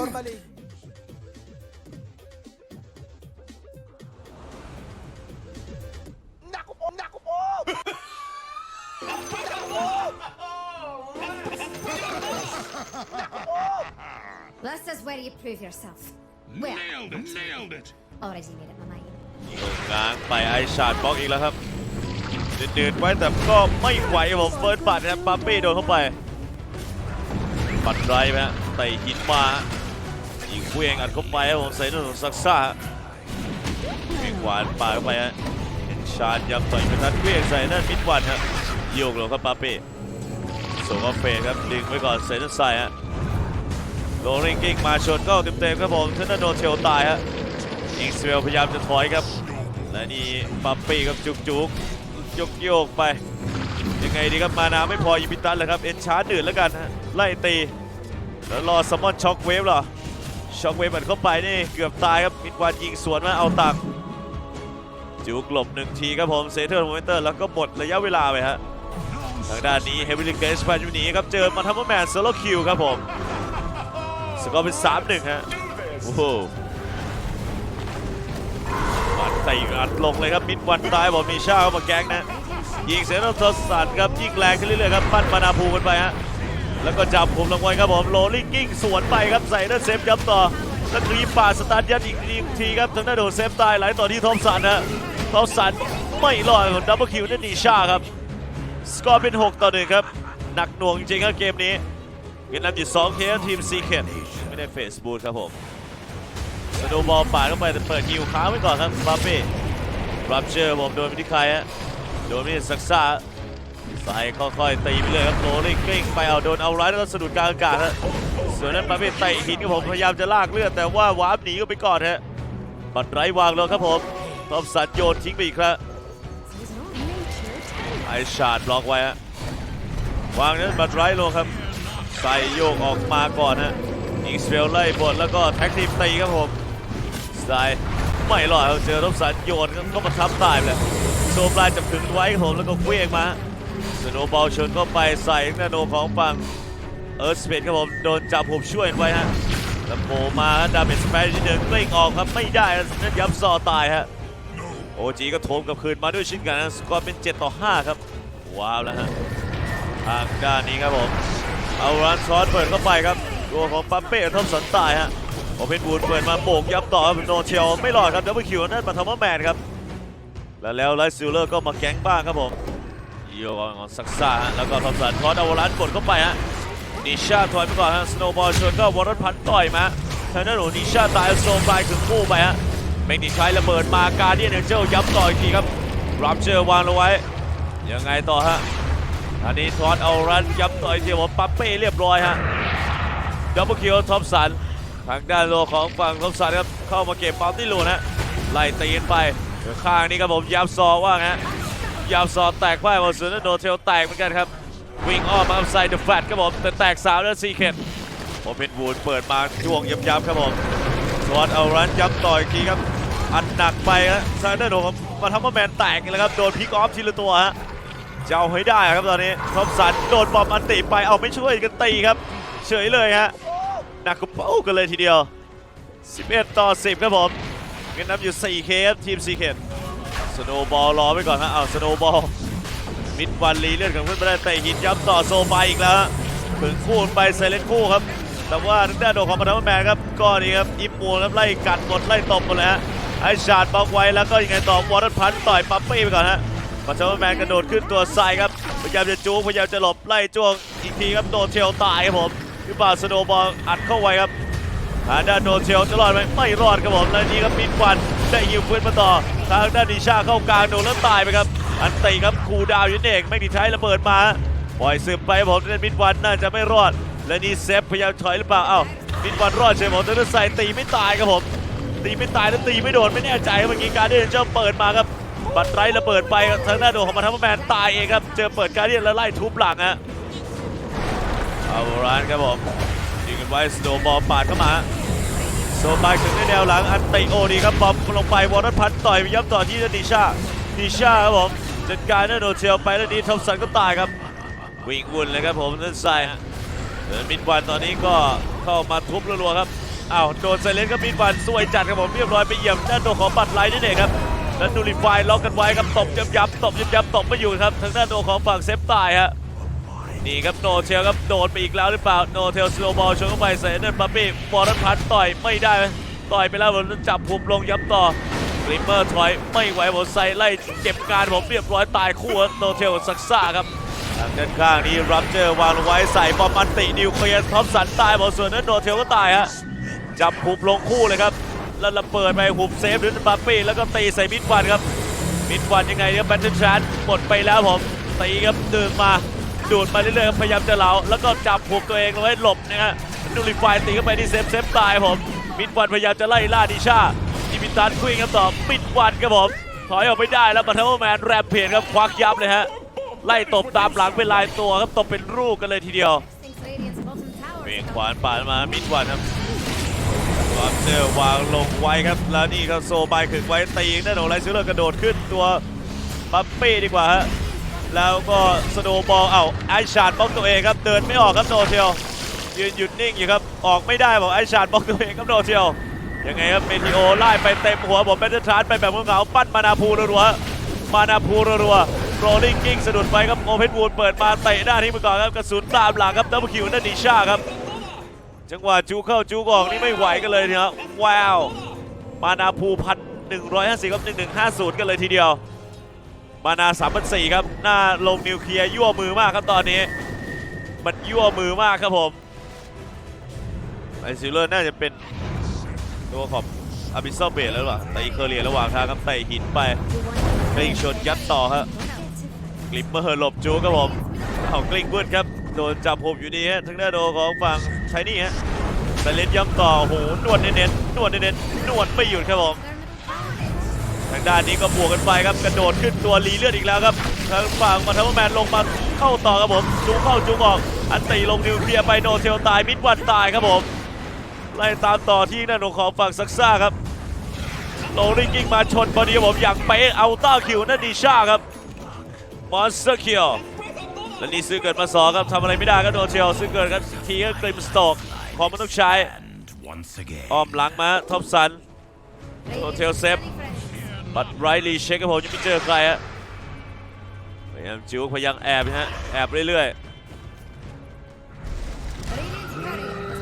Normally, normally. Naku po! Naku po! This is where you prove yourself. Well, Nailed it, nailed it. already made up my mind. ตรงกลางไปไอชาร์ดบล็อกอีกแล้วครับเดินๆไว้แต่ก็ไม่ไหวครับผมเฟิร์สบัตนะครับปั๊มปี้โดนเข้าไปปัดไรไปฮะไต่หินมา ยิงเควียงอัดเข้าไปครับผมใส่นุ่มซักซ่าวิ่งหวานปาเข้าไปฮะเห็นชาร์ดยับต่อยกระทัดเควียงใส่นั่นมิดวันฮะโยกลงครับปั๊มปี้ส่งออฟเฟครับดึงไว้ก่อนใส่นั่นใส่ฮะโรลลิงกิ้งมาชนก็เต็มๆครับผมเทนนโดนเทลตายฮะอิงสเวลพยายามจะถอยครับ และนี่ปัปปี้ครับจุกจุกยกโยกไป ยังไงดีครับมานาไม่พอยิมิตันเลยครับ เอ็นชาร์จดื่นแล้วกันฮะไล่ตีแล้วรอซัมมอนช็อคเวฟเหรอ ช็อคเวฟมันเข้าไปนี่เกือบตายครับมิดวานยิงสวนมาเอาตังค์จุกหลบหนึ่งทีครับผมเซเทอร์โมเมนเตอร์แล้วก็หมดระยะเวลาไปฮะทางด้านนี้เฮมิลิเกสไปอยู่หนีครับเจอมาทัมเมอร์แมนโซโลคิวครับผมสกอร์เป็น 3-1 ฮะโอ้โหปัดใส่อัดลงเลยครับมิดวันตายบอกมีชาเข้ามาแก๊งนะยิงเสียงทศสันครับยิงแรงขึ้นเรื่อยๆครับปั้นมานาภูกันไปฮะ แล้วก็จับผมลงไว้ครับผมโรลลิ่งกิ้งสวนไปครับใส่ด้านเซฟย้ำต่อแล้วกรีป่าสตาร์ทยัดอีกทีครับทางด้านโดนเซฟตายไหลต่อที่ทอมสันฮะทอมสันไม่รอดของดับเบิลคิวนั่นนีชาครับสกอร์เป็น 6 ต่อ1ครับ หนักหน่วงจริงๆครับเกมนี้เวียดนามอยู่2เคทีมซีเคทไม่ได้เฟสบูทครับผมสโนบอลปาดเข้าไปแต่เปิดคิวค้างไว้ก่อนครับบาเป้รับเจอผมโดนไปที่ใครฮะโดนไปที่ซักซ่า ใส่ค่อยๆตีไปเลยครับโรลลิ่งกลิ้งไปเอาโดนเอาไรแล้วก็สะดุดกลางอากาศฮะส่วนนั้นบาเป้เตะหินครับผมพยายามจะลากเลือดแต่ว่าวาร์ปหนีก็ไปก่อนฮะปัดไร้วางลงครับผมทอมสันโยนทิ้งไปอีกครั้ง These are all nature talent. ไอชาร์ดบล็อกไว้ฮะวางนั้นบัดไร้ลงครับใส่โยกออกมาก่อนฮะอิงสเวลไล่บทแล้วก็แท็กทีมตีครับผมสไตล์ไม่รอดเจอรบสันโยนเข้ามาทับตายเลยโซปลายจับถึงไว้ครับผมแล้วก็เคว้งมา สโนบอลชนเข้าไปใส่นาโนของฝั่งเอิร์ธสเปดครับผมโดนจับผมช่วยไว้ฮะแล้วโผล่มาดาเมจสเปซที่เดินเกล้งออกครับไม่ได้นั่นย้ำซอตายฮะโอจีก็โถมกับคืนมาด้วยเช่นกันนะสกอร์เป็น 7 ต่อ 5 ครับ ว้าวแล้วฮะทางด้านนี้ครับผมเอารันซอนเปิดเข้าไปครับตัวของปั๊มเป้ทอมสันตายฮะโอเพนบูนเปิดมาโบกยับต่อครับโนเชลไม่รอดครับดับเบิลคิวนั่นมาทอมแมนครับแล้วแล้วไลท์ซิลเลอร์ก็มาแก๊งบ้างครับผม โยกของซักซ่าฮะแล้วก็ทอมสันทอสเอารันกดเข้าไปฮะนิชาถอยไปก่อนฮะสโนบอลชนก็วอร์รพันต่อยมาทางด้านของนิชาตายโซมไปถึงคู่ไปฮะเมกนิใช้ระเบิดมาการเดียนเอเจลย้ำต่ออีกทีครับรับเจอวางลงไว้ยังไงต่อฮะอันนี้ทอดเอารันย้ำต่ออีกทีผมปั๊บเป้เรียบร้อยฮะดับเบิลคิวทอมสันทางด้านโลของฝั่งทอมสันครับเข้ามาเก็บปั๊มที่ลูนฮะไล่ตีนไปข้างนี้ครับผมยามซอว่าไงฮะ ยามซอแตกไปหมดส่วนนั้นโดเทลแตกเหมือนกันครับ วิ่งอ้อมมาใส่เดอะแฟลตครับผมแต่แตกสาวแล้วซีเคทโอเพนวูดเปิดมาช่วงย้ำๆครับผมทอดเอารันย้ำต่ออีกทีครับ อันหนักไปฮะซาเดอร์โดมาทำว่าแมนแตกเลยครับโดนพิกออฟทีละตัวฮะจะเอาให้ได้ครับตอนนี้ทอมสันโดนบอมอันติไปเอาไม่ช่วยกันตีครับ เฉยเลยฮะหนักกระเป้ากันเลยทีเดียว 11 ต่อ 10 ครับผมเงินนำอยู่ 4K ครับทีมซีเค สโนบอลรอไว้ก่อนฮะเอาสโนบอลมิดวันลีเลือดของเพื่อนไม่ได้เตะหินย้ำต่อโซไปอีกแล้วถึงคู่ไปไซเลนคู่ครับ แต่ว่าทางด้านโดนของมาทำแมนครับก็นี่ครับอิมมูนครับไล่กัดหมดไล่ตบหมดเลยฮะไอชาร์ดบล็อกไว้แล้วก็ยังไงต่อวอร์ดพันต่อยปั๊มปี้ไปก่อนฮะมาทำแมนกระโดดขึ้นตัวไซครับพยายามจะจูงพยายามจะหลบไล่จ้วงอีกทีครับโดนเชลตายครับผมคือป่าสโนบอลอัดเข้าไว้ครับทางด้านโดนเชลจะรอดไหมไม่รอดครับผมแล้วนี่ครับมิดวัน ได้ฮิวฟื้นมาต่อทางด้านดิชาเข้ากลางโดนแล้วตายไปครับ อันตีครับคูดาวยูนเองไม่ดีใช้ระเบิดมาปล่อยซึมไปผมเล่นมิดวันน่าจะไม่รอด และนี่เซฟพยายามถอยหรือเปล่าเอ้ามิดวันรอดใช่ไหมผมแต่ใส่ตีไม่ตายครับผมตีไม่ตายแล้วตีไม่โดนไม่แน่ใจเมื่อกี้การเดียนเจ้าเปิดมาครับบัตรไรระเบิดไปครับทางหน้าโดของมาทัพแมนตายเองครับเจอเปิดการเดียนแล้วไล่ทุบหลังฮะเอาร้านครับผมยิงกันไว้สโนบอลปาดเข้ามา โซบายถึงในแนวหลังอันติโอดีครับบอมลงไปวอร์นัทพันต่อยย้ำต่อที่ดิชาดิชาครับผมจัดการนั่นโดเชียวไปแล้วดีทอมสันก็ตายครับ วิ่งวุ่นเลยครับผมนั่นใส่เดินมิดวันตอนนี้ก็เข้ามาทุบรัวๆครับอ้าวโดนไซเลนกับมิดวันสวยจัดครับผมเรียบร้อยไปเหยียบด้านตัวของบัตรไลน์นี่เองครับแล้วดูริฟายล็อกกันไว้ครับตบยับยับๆตบยับยับๆตบไม่อยู่ครับทางด้านตัวของฝั่งเซฟตายฮะ นี่ครับโนเทลครับโดนไปอีกแล้วหรือเปล่าโนเทลสโลบอลชนเข้าไปใส่เดินปั๊บปี้บอลพันต่อยไม่ได้ต่อยไปแล้วผมจับภูมิลงย้ำต่อกริมเมอร์ถอยไม่ไหวผมใส่ไล่เก็บการผมเรียบร้อยตายคู่ครับโนเทลซักซ่าครับทางด้านข้างนี้รับเจอวางลงไว้ใส่บอมมันตินิวเคลียร์ท็อปสันตายบอกส่วนนั้นโนเทลก็ตายฮะจับภูมิลงคู่เลยครับแล้วระเบิดไปหุบเซฟหรือปั๊บปี้แล้วก็ตีใส่มิดวันครับมิดวันยังไงเนี่ยแบทเทิลชาร์จหมดไปแล้วผมตีครับดึงมา ดูดมาเรื่อยๆพยายามจะเหลาแล้วก็จับผูกตัวเองเอาไว้หลบนะฮะดูริฟายตีเข้าไปที่เซฟเซฟตายผมมิดวันพยายามจะไล่ล่าดิชาดิมิตันคุยครับต่อมิดวันครับผมถอยออกไม่ได้แล้วบัตเทิลแมนแรมเพจครับควักยับเลยฮะไล่ตบตามหลังเป็นลายตัวครับตบเป็นรูปกันเลยทีเดียวเวียงขวานปาดมามิดวันครับวางเจอวางลงไว้ครับแล้วนี่ก็โซบายขึงไว้ตีหน้าหนไรซิลเลอร์กระโดดขึ้นตัวปั๊ปปี้ดีกว่าฮะ แล้วก็สโนบอลเอ้าไอชาร์ดบล็อกตัวเองครับเดินไม่ออกครับโนเทลยืนหยุดนิ่งอยู่ครับออกไม่ได้บอกไอชาร์ดบล็อกตัวเองครับโนเทลยังไงครับเมทิโอไล่ไปเต็มหัวผมแบตเตอร์ชาร์จไปแบบเหงาปั้นมานาพูรัวมานาพูรัวโรลลิงกิ้งสะดุดไปครับโอเพนวูดเปิดมาเตะหน้าทิ้งไปก่อนครับกระสุนตามหลังครับดับเบิลคิวนั่นดิชาครับจังหวะจูเข้าจูออกนี่ไม่ไหวกันเลยนะครับว้าวมานาพูพันหนึ่งร้อยห้าสิบครับหนึ่งหนึ่งห้าศูนย์กันเลยทีเดียว มานา3 0 0ครับ หน้าลงนิวเคลียร์ยั่วมือมากครับตอนนี้ มันยั่วมือมากครับผมไอซิลเลอร์น่าจะเป็นตัวของอาบิซอเบดแล้วหรอแต่อีเคเรียระหว่างทางครับเตะหินไป You want กลิ้งชนยัดต่อครับกลิปเมอร์หลบจูครับผมเอากลิ้งวืดครับโดนจับผมอยู่ดีฮะทั้งหน้าโดของฝั่งไทนี่ฮะแต่เล่นย้ำต่อโหนวดเน้นๆนวดเน้นๆนวดไม่หยุดครับผม ทางด้านนี้ก็บวกกันไปครับกระโดดขึ้นตัวรีเลือดอีกแล้วครับทางฝั่งมาทัมแมนลงมาเข้าต่อครับผมจูเข้าจูออก อันตีลงนิวเคลียร์ไปโนเทลตายมิดวันตายครับผมไล่ตามต่อที่นั่นของฝั่งซักซ่าครับโลลิงกิ้งมาชนพอดีครับผมอย่างเป๊ะเอาต้าคิวนั่นดีชาครับมอนสเตอร์คิวและนี่ซื้อเกิดมาสองครับทำอะไรไม่ได้ครับโนเทลซื้อเกิดครับทีก็กริมสโตกของมันต้องใช้ And once again. อ้อมหลังมาท็อปสัน Radiant's Hotel Sep. ready for it. บัตรไรลีเช็คครับผมยังไม่เจอใครฮะพยายามจิวพยายามแอบนะฮะแอบเรื่อยๆ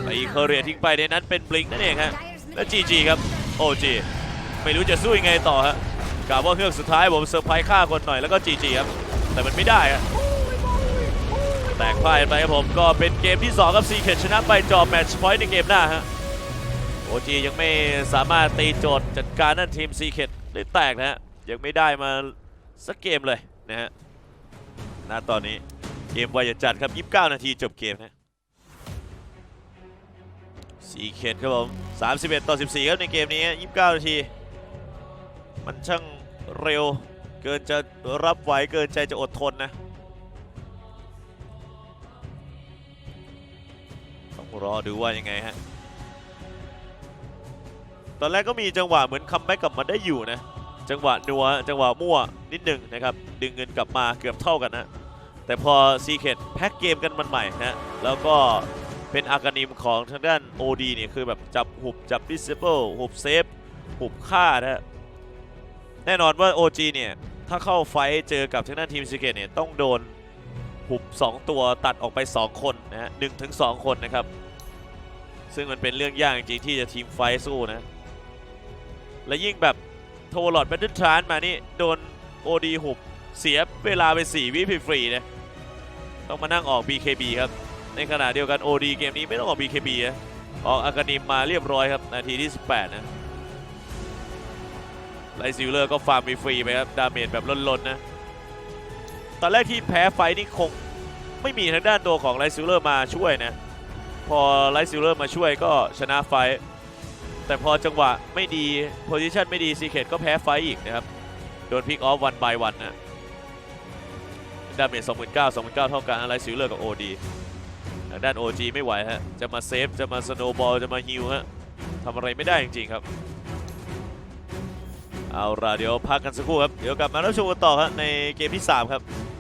ไปอีเคเรียทิ้งไปในนั้นเป็นบลิงนั่นเองฮะและจีจีครับโอจีไม่รู้จะสู้ยังไงต่อฮะกะว่าเครื่องสุดท้ายผมเซอร์ไพรส์ฆ่าคนหน่อยแล้วก็จีจีครับแต่มันไม่ได้ฮะแตกพ่ายไปครับผมก็เป็นเกมที่2ครับซีเคชนะไปจอแมตช์พอยต์ในเกมหน้าฮะโอจียังไม่สามารถตีโจทย์จัดการนั่นทีมซีเคได้แตกนะฮะยังไม่ได้มาสักเกมเลยนะฮะณตอนนี้เกมไวจะจัดครับ 29 นาทีจบเกมนะสีเขตครับผม 31 ต่อ 14 ครับในเกมนี้ 29 นาที มันช่างเร็วเกินจะรับไหวเกินใจจะอดทนนะ ต้องรอดูว่ายังไงฮะ ตอนแรกก็มีจังหวะเหมือนคัมแบ็กกลับมาได้อยู่นะ จังหวะนัวจังหวะมั่วนิดหนึ่งนะครับ ดึงเงินกลับมาเกือบเท่ากันนะ แต่พอซีเคทแพ็กเกมกันมันใหม่นะ แล้วก็เป็นอากานิมของทางด้าน OD เนี่ยคือแบบจับหุบจับ disable หุบเซฟหุบฆ่านะแน่นอนว่า OG เนี่ยถ้าเข้าไฟเจอกับทางด้านทีมซีเกตเนี่ยต้องโดนหุบ 2 ตัวตัดออกไป 2 คนนะฮะหนึ่งถึงสองคนนะครับ ซึ่งมันเป็นเรื่องยากจริงที่จะทีมไฟสู้นะ และยิ่งแบบโทรลอดแบตเทิลทรานมานี่ โดน OD หุบ เสียเวลาไป 4 วิฟรีนะต้องมานั่งออก BKB ครับ ในขณะเดียวกัน OD เกมนี้ไม่ต้องออก BKB นะออกอากานิมมาเรียบร้อยครับ นาทีที่ 18 นะไลซิลเลอร์ก็ฟาร์มฟรีไปครับ ดาเมจแบบล้นๆนะ ตอนแรกที่แพ้ไฟนี่คงไม่มีทางด้านตัวของไลซิลเลอร์มาช่วยนะ พอไลซิลเลอร์มาช่วยก็ชนะไฟ แต่พอจังหวะไม่ดีโพซิชันไม่ดีซีเคทก็แพ้ไฟอีกนะครับ โดนพิกออฟวันบายวันนะดาเมจ29,000 29,000เก้าเท่ากันอะไลซิลเลอร์กับ OD ทางด้าน OG ไม่ไหวฮะ จะมาเซฟ จะมาสโนบอล จะมาฮิวฮะทำอะไรไม่ได้จริงๆครับ เอาล่ะเดี๋ยวพักกันสักครู่ครับ เดี๋ยวกลับมารับชมกันต่อครับในเกมที่ 3 ครับ